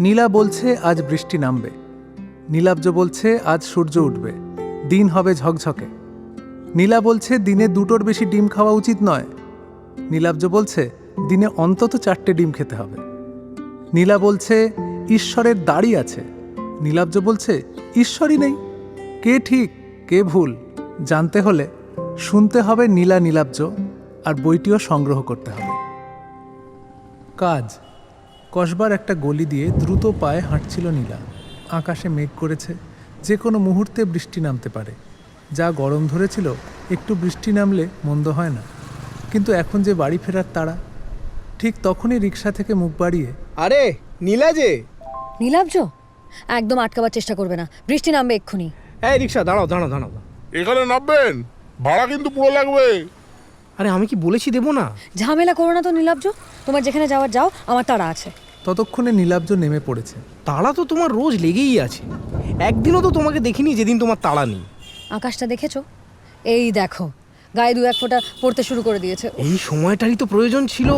নীলা বলছে, আজ বৃষ্টি নামবে। নীলাব্জ বলছে, আজ সূর্য উঠবে। দিন হবে ঝকঝকে। নীলা বলছে, দিনে দুটোর বেশি ডিম খাওয়া উচিত নয়। নীলাব্জ বলছে, দিনে অন্তত চারটে ডিম খেতে হবে। নীলা বলছে, ঈশ্বরের দাড়ি আছে। নীলাব্জ বলছে, ঈশ্বরই নেই। কে ঠিক, কে ভুল, জানতে হলে শুনতে হবে নীলা নীলাব্জ, আর বইটিও সংগ্রহ করতে হবে। কাজ কসবার একটা গলি দিয়ে দ্রুত পায়ে হাঁটছিল নীলা। আকাশে মেঘ করেছে যে কোনো মুহূর্তে বৃষ্টি নামতে পারে। যা গরম ধরেছিল একটু বৃষ্টি নামলে মন্দ হয় না। কিন্তু এখন যে বাড়ি ফেরার তাড়া ঠিক তখনই রিক্সা থেকে মুখ বাড়িয়ে আরে নীলা যে! নীলাব্জ একদম আটকাবার চেষ্টা করবে না বৃষ্টি নামবে এক্ষুনি। এই রিক্সা দাঁড়াও দাঁড়াও দাঁড়াও। এখানে নামবেন ভাড়া কিন্তু পুরো লাগবে। আরে আমি কি বলেছি দেবো না? ঝামেলা করো না তো নীলাব্জ তোমার যেখানে যাওয়ার যাও আমার তাড়া আছে। ততক্ষণে নীলাব্জ নেমে পড়েছে। তাড়া তো তোমার রোজ লেগেই আছে। একদিনও তো তোমাকে দেখিনি যেদিন তোমার তাড়া নেই। আকাশটা দেখেছ? এই দেখো গায়ে দু এক ফোঁটা পড়তে শুরু করে দিয়েছে। এই সময়টারই তো প্রয়োজন ছিল।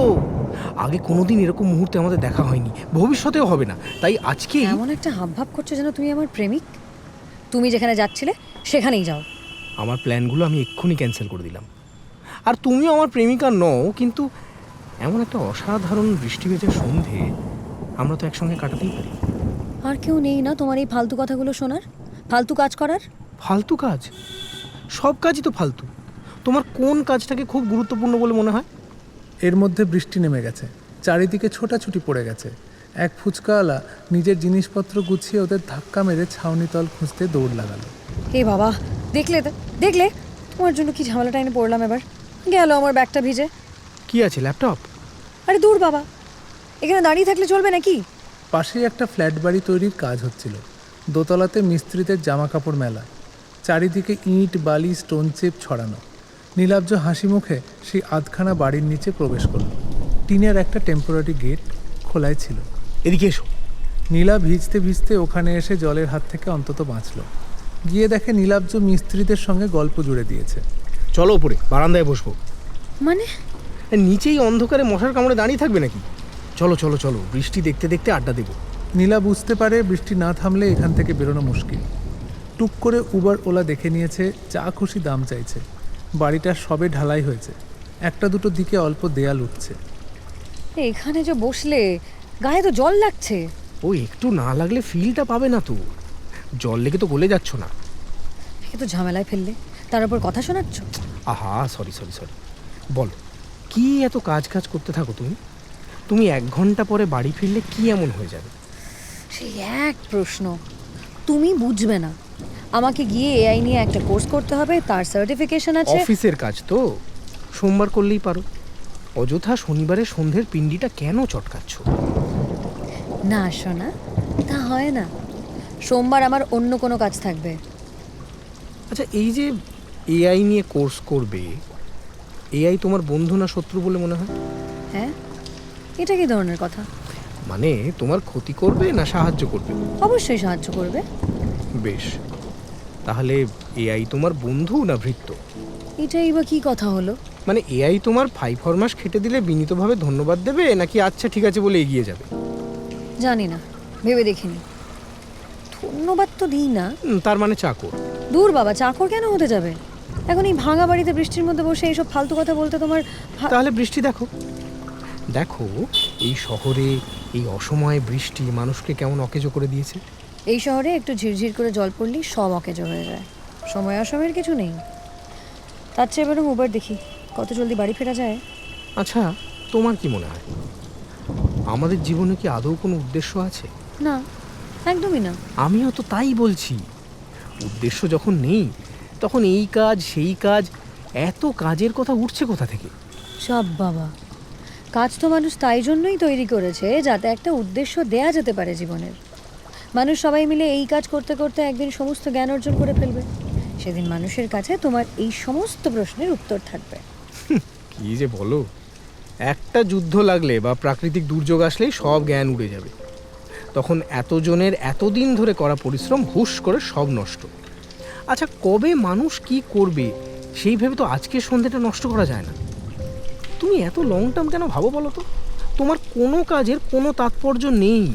আগে কোনোদিন এরকম মুহূর্তে আমাদের দেখা হয়নি। ভবিষ্যতেও হবে না। তাই আজকে এমন একটা হাবভাব করছ যেন তুমি আমার প্রেমিক? তুমি যেখানে যাচ্ছিলে সেখানেই যাও। আমার প্ল্যানগুলো আমি এক্ষুনি ক্যান্সেল করে দিলাম। আর তুমিও আমার প্রেমিকা নও কিন্তু এমন একটা অসাধারণ বৃষ্টি ভেজা সন্ধে আমরা তো একসঙ্গে কাটাতেই পারি। আর কেউ নেই না তোমার এই ফালতু কথাগুলো শোনার? ফালতু কাজ করার? ফালতু কাজ? সব কাজই তো ফালতু। তোমার কোন কাজটাকে খুব গুরুত্বপূর্ণ বলে মনে হয়? এর মধ্যে বৃষ্টি নেমে গেছে। চারিদিকে ছোটাছুটি পড়ে গেছে। এক ফুচকাওয়ালা নিজের জিনিসপত্র গুছিয়ে ওদের ধাক্কা মেরে ছাউনিতল খুঁজতে দৌড় লাগালো। হে বাবা দেখলে দেখলে? তোমার জন্য কি ঝামেলাটা এনে পড়লাম এবার? গেল আমার ব্যাগটা ভিজে। কি আছে ল্যাপটপ? আরে দূর বাবা। এখানে দাঁড়িয়ে থাকলে চলবে নাকি? পাশেই একটা ফ্ল্যাট বাড়ি তৈরির কাজ হচ্ছিল। দোতলাতে মিস্ত্রিদের জামা কাপড় মেলা। চারিদিকে ইট বালি স্টোন চেপ ছড়ানো। নীলাব্জ হাসি মুখে সেই আধখানা বাড়ির নিচে প্রবেশ করল। টিনের একটা টেম্পোরারি গেট খোলাই ছিল। এদিকে এসো। নীলা ভিজতে ভিজতে ওখানে এসে জলের হাত থেকে অন্তত বাঁচল। গিয়ে দেখে নীলাব্জ মিস্ত্রিদের সঙ্গে গল্প জুড়ে দিয়েছে। চলো ওপরে বারান্দায় বসবো। মানে? নিচেই অন্ধকারে মশার কামড়ে দাঁড়িয়ে থাকবে নাকি? চলো চলো চলো বৃষ্টি দেখতে দেখতে আড্ডা দেবো। নীলা বুঝতে পারে বৃষ্টি না থামলে এখান থেকে বেরোনো মুশকিল। টুক করে উবার ওলা দেখে নিয়েছে যা খুশি দাম চাইছে। বাড়িটা সবে ঢালাই হয়েছে। একটা দুটো দিকে অল্প দেয়াল উঠছে। এখানে যে বসলে গায়ে তো জল লাগছে। ও একটু না লাগলে ফিলটা পাবে না তো। জল লেগে তো গলে যাচ্ছ না। তো ঝামেলায় ফেললে। তার উপর কথা শোনাচ্ছ? আহা সরি সরি সরি বলো কি এত কাজ কাজ করতে থাকো তুমি? তুমি এক ঘণ্টা পরে বাড়ি ফিরলে কি এমন হয়ে যাবে? সেই এক প্রশ্ন। তুমি বুঝবে না। আমাকে গিয়ে এআই নিয়ে একটা কোর্স করতে হবে তার সার্টিফিকেশন আছে। অফিসের কাজ তো। সোমবার করলেই পারো। অযথা শনিবারে সন্ধ্যের পিণ্ডিটা কেন চটকাচ্ছ? না শোনা তা হয় না। সোমবার আমার অন্য কোনো কাজ থাকবে। আচ্ছা এই যে এআই নিয়ে কোর্স করবে এআই তোমার বন্ধু না শত্রু বলে মনে হয়? হ্যাঁ? এটা কি ধরনের কথা? মানে তোমার ক্ষতি করবে না সাহায্য করবে? অবশ্যই সাহায্য করবে। বেশ। তাহলে এআই তোমার বন্ধু না ভৃত্য? এটাই বা কি কথা হলো? মানে এআই তোমার ফাইভ ফরমাস খেটে দিলে বিনীতভাবে ধন্যবাদ দেবে নাকি আচ্ছা ঠিক আছে বলে এগিয়ে যাবে? জানি না ভেবে দেখিনি। ধন্যবাদ তো দিই না। তার মানে চাকর। দূর বাবা চাকর কেন হতে যাবে? এখন এই ভাঙা বাড়িতে বৃষ্টির মধ্যে বসে এইসব ফালতু কথা বলতে তোমার ভা- তাহলে বৃষ্টি দেখো। দেখো এই শহরে এই অসময়ে বৃষ্টি মানুষকে কেমন অকেজো করে দিয়েছে? এই শহরে একটু ঝিরঝির করে জল পড়লেই সব অকেজো হয়ে যায়। সময় অসময়ের কিছু নেই। তার চেয়ে বরং উবার দেখি কত জলদি বাড়ি ফেরা যায়। আচ্ছা তোমার কি মনে হয়? আমাদের জীবনে কি আদৌ কোনো উদ্দেশ্য আছে? না একদমই না। আমিও তো তাই বলছি। উদ্দেশ্য যখন নেই তখন এই কাজ সেই কাজ এত কাজের কথা উঠছে কোথা থেকে? সব বাবা। কাজ তো মানুষ তাই জন্যই তৈরি করেছে যাতে একটা উদ্দেশ্য দেয়া যেতে পারে জীবনের। মানুষ সবাই মিলে এই কাজ করতে করতে একদিন সমস্ত জ্ঞান অর্জন করে ফেলবে। সেদিন মানুষের কাছে তোমার এই সমস্ত প্রশ্নের উত্তর থাকবে। কি যে বলো? একটা যুদ্ধ লাগলে বা প্রাকৃতিক দুর্যোগ আসলেই সব জ্ঞান উড়ে যাবে। তখন এতজনের এতদিন ধরে করা পরিশ্রম হুশ করে সব নষ্ট। আচ্ছা কবে মানুষ কি করবে, সেই ভেবে তো আজকের সন্ধ্যেটা নষ্ট করা যায় না। তুমি এত লং টার্ম কেন ভাবো বলো তো? তোমার কোনো কাজের কোনো তাৎপর্য নেই।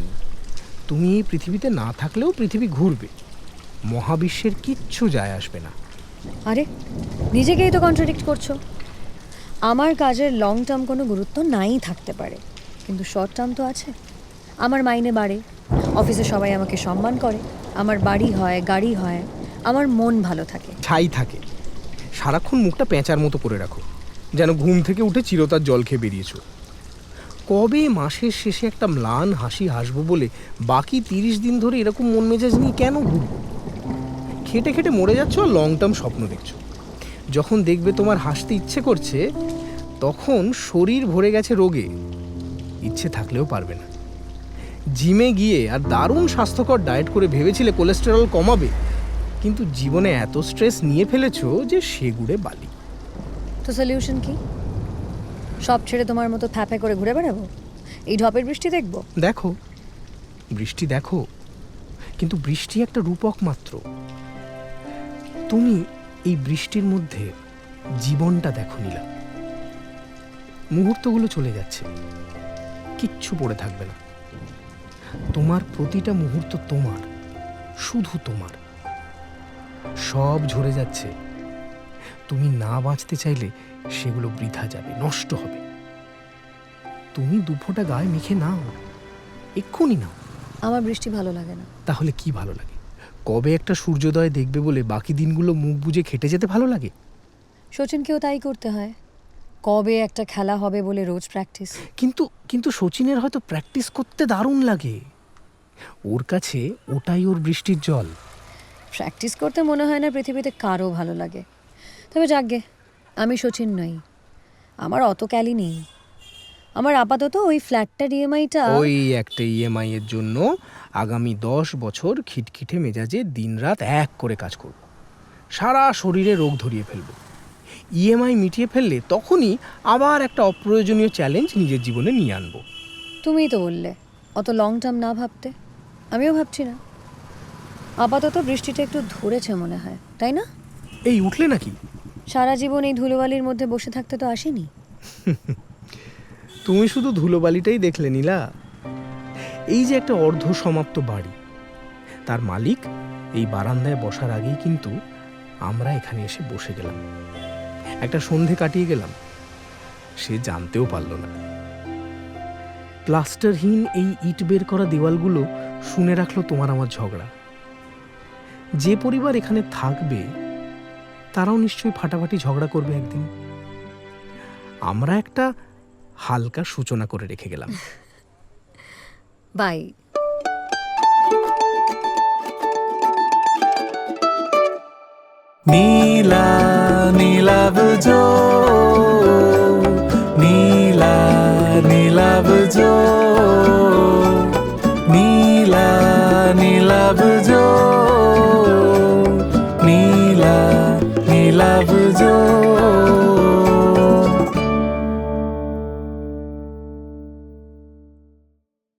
তুমি এই পৃথিবীতে না থাকলেও পৃথিবী ঘুরবে। মহাবিশ্বের কিচ্ছু যায় আসবে না। আরে নিজেকেই তো কন্ট্রাডিক্ট করছ। আমার কাজের লং টার্ম কোনো গুরুত্ব নাই থাকতে পারে। কিন্তু শর্ট টার্ম তো আছে। আমার মাইনে বাড়ে। অফিসে সবাই আমাকে সম্মান করে। আমার বাড়ি হয় গাড়ি হয়। আমার মন ভালো থাকে। ছাই থাকে। সারাক্ষণ মুখটা পেঁচার মতো করে রাখো। যেন ঘুম থেকে উঠে চিরতার জল খেয়ে বেরিয়েছো। কবে মাসের শেষে একটা ম্লান হাসি হাসবো বলে বাকি তিরিশ দিন ধরে এরকম মন মেজাজ নিয়ে কেন ঘুরবো? খেটে খেটে মরে যাচ্ছ আর লং টার্ম স্বপ্ন দেখছ। যখন দেখবে তোমার হাসতে ইচ্ছে করছে, তখন শরীর ভরে গেছে রোগে। ইচ্ছে থাকলেও পারবে না। জিমে গিয়ে আর দারুণ স্বাস্থ্যকর ডায়েট করে ভেবেছিলে কোলেস্টেরল কমাবে, কিন্তু জীবনে এত স্ট্রেস নিয়ে ফেলেছো যে সেগুড়ে বালি। তো সলিউশন কি? সব ছেড়ে তোমার মতো ফ্যাফে করে ঘুরে বেড়াবো? এই ঢপের বৃষ্টি দেখব? দেখো। বৃষ্টি দেখো। কিন্তু বৃষ্টি একটা রূপক মাত্র। তুমি এই বৃষ্টির মধ্যে জীবনটা দেখো নিলা। মুহূর্তগুলো চলে যাচ্ছে। কিচ্ছু পড়ে থাকবে না। তোমার প্রতিটা মুহূর্ত তোমার। শুধু তোমার। সব ঝরে যাচ্ছে। তুমি না বাঁচতে চাইলে সেগুলো বৃথা যাবে নষ্ট হবে। তুমি দুফোটা গায়ে মেখে নাও এক্ষুনি নাও। আমার বৃষ্টি ভালো লাগে না। তাহলে কি ভালো লাগে? কবে একটা সূর্যোদয় দেখবে বলে বাকি দিনগুলো মুখ বুজে খেটে যেতে ভালো লাগে? শচীনকেও তাই করতে হয়। কবে একটা খেলা হবে বলে রোজ প্র্যাকটিস কিন্তু কিন্তু সচিনের হয়তো প্র্যাকটিস করতে দারুণ লাগে। ওর কাছে ওটাই ওর বৃষ্টির জল। প্র্যাকটিস করতে মনে হয় না পৃথিবীতে কারও ভালো লাগে। তবে যাকগে আমি শচীন নই। আমার অত ক্যালি নেই। আমার আপাতত ওই ফ্ল্যাটটার ইএমআইটা ওই একটা ইএমআই এর জন্য আগামী দশ বছর খিটখিটে মেজাজে দিনরাত এক করে কাজ করব। সারা শরীরে রোগ ধরিয়ে ফেলব। ইএমআই মিটিয়ে ফেললে তখনই আবার একটা অপ্রয়োজনীয় চ্যালেঞ্জ নিজের জীবনে নিয়ে আনব। তুমিই তো বললে অত লং টার্ম না ভাবতে। আমিও ভাবছি না। আপাতত বৃষ্টিটা একটু ধরেছে মনে হয় তাই না? এই উঠলে নাকি? সারা জীবন এই ধুলোবালির মধ্যে বসে থাকতে তো আসেনি। তুমি শুধু ধুলোবালিটাই দেখলে নীলা। এই যে একটা অর্ধ সমাপ্ত বাড়ি। তার মালিক এই বারান্দায় বসার আগেই কিন্তু আমরা এখানে এসে বসে গেলাম। একটা সন্ধে কাটিয়ে গেলাম। সে জানতেও পারল না। প্লাস্টারহীন এই ইট বের করা দেওয়ালগুলো শুনে রাখল তোমার আমার ঝগড়া। যে পরিবার এখানে থাকবে তারাও নিশ্চয়ই ফাটাফাটি ঝগড়া করবে একদিন। আমরা একটা হালকা সূচনা করে রেখে গেলাম। বাই। নীলা নীলা নীলাবজো নীলা